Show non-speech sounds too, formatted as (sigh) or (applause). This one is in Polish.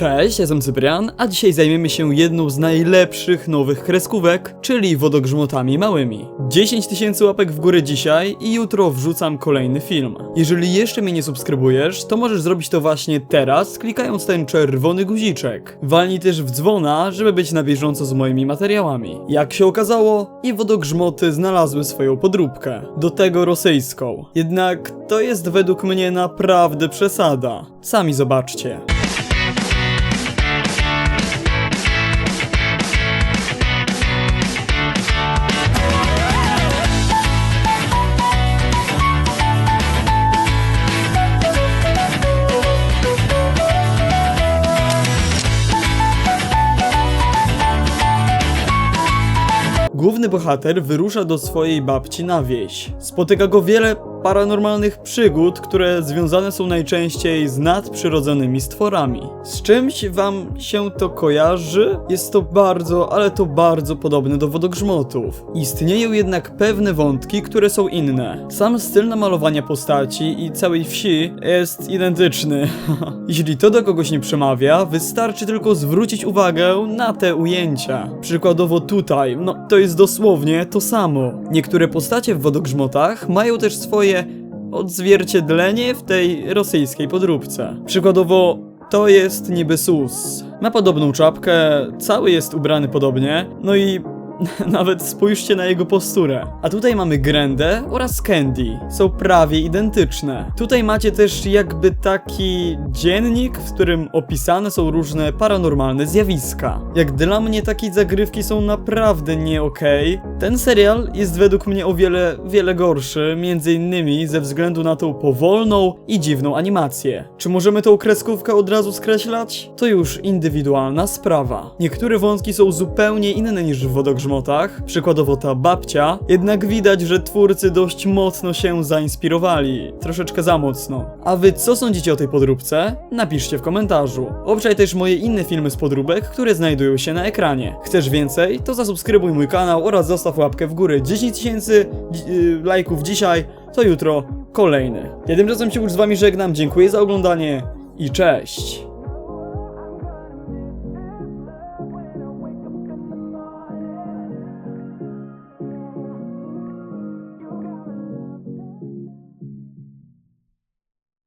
Cześć, jestem Cyprian, a dzisiaj zajmiemy się jedną z najlepszych nowych kreskówek, czyli wodogrzmotami małymi. 10 tysięcy łapek w górę dzisiaj i jutro wrzucam kolejny film. Jeżeli jeszcze mnie nie subskrybujesz, to możesz zrobić to właśnie teraz, klikając ten czerwony guziczek. Walnij też w dzwona, żeby być na bieżąco z moimi materiałami. Jak się okazało, i wodogrzmoty znalazły swoją podróbkę. Do tego rosyjską. Jednak to jest według mnie naprawdę przesada. Sami zobaczcie. Główny bohater wyrusza do swojej babci na wieś. Spotyka go wiele paranormalnych przygód, które związane są najczęściej z nadprzyrodzonymi stworami. Z czymś wam się to kojarzy? Jest to bardzo, ale to bardzo podobne do wodogrzmotów. Istnieją jednak pewne wątki, które są inne. Sam styl namalowania postaci i całej wsi jest identyczny. (laughs) Jeśli to do kogoś nie przemawia, wystarczy tylko zwrócić uwagę na te ujęcia. Przykładowo tutaj, no to jest dosłownie to samo. Niektóre postacie w wodogrzmotach mają też swoje odzwierciedlenie w tej rosyjskiej podróbce. Przykładowo to jest niby sus. Ma podobną czapkę, cały jest ubrany podobnie, no i (laughs) nawet spójrzcie na jego posturę. A tutaj mamy Grendę oraz Candy. Są prawie identyczne. Tutaj macie też jakby taki dziennik, w którym opisane są różne paranormalne zjawiska. Jak dla mnie takie zagrywki są naprawdę nie okej. Ten serial jest według mnie o wiele, wiele gorszy, między innymi ze względu na tą powolną i dziwną animację. Czy możemy tą kreskówkę od razu skreślać? To już indywidualna sprawa. Niektóre wątki są zupełnie inne niż w wodogrzmotach, przykładowo ta babcia, jednak widać, że twórcy dość mocno się zainspirowali. Troszeczkę za mocno. A wy co sądzicie o tej podróbce? Napiszcie w komentarzu. Obczaj też moje inne filmy z podróbek, które znajdują się na ekranie. Chcesz więcej? To zasubskrybuj mój kanał oraz zostaw łapkę w górę. 10 tysięcy yy, lajków dzisiaj, to jutro kolejny. Ja tymczasem się już z wami żegnam, dziękuję za oglądanie i cześć!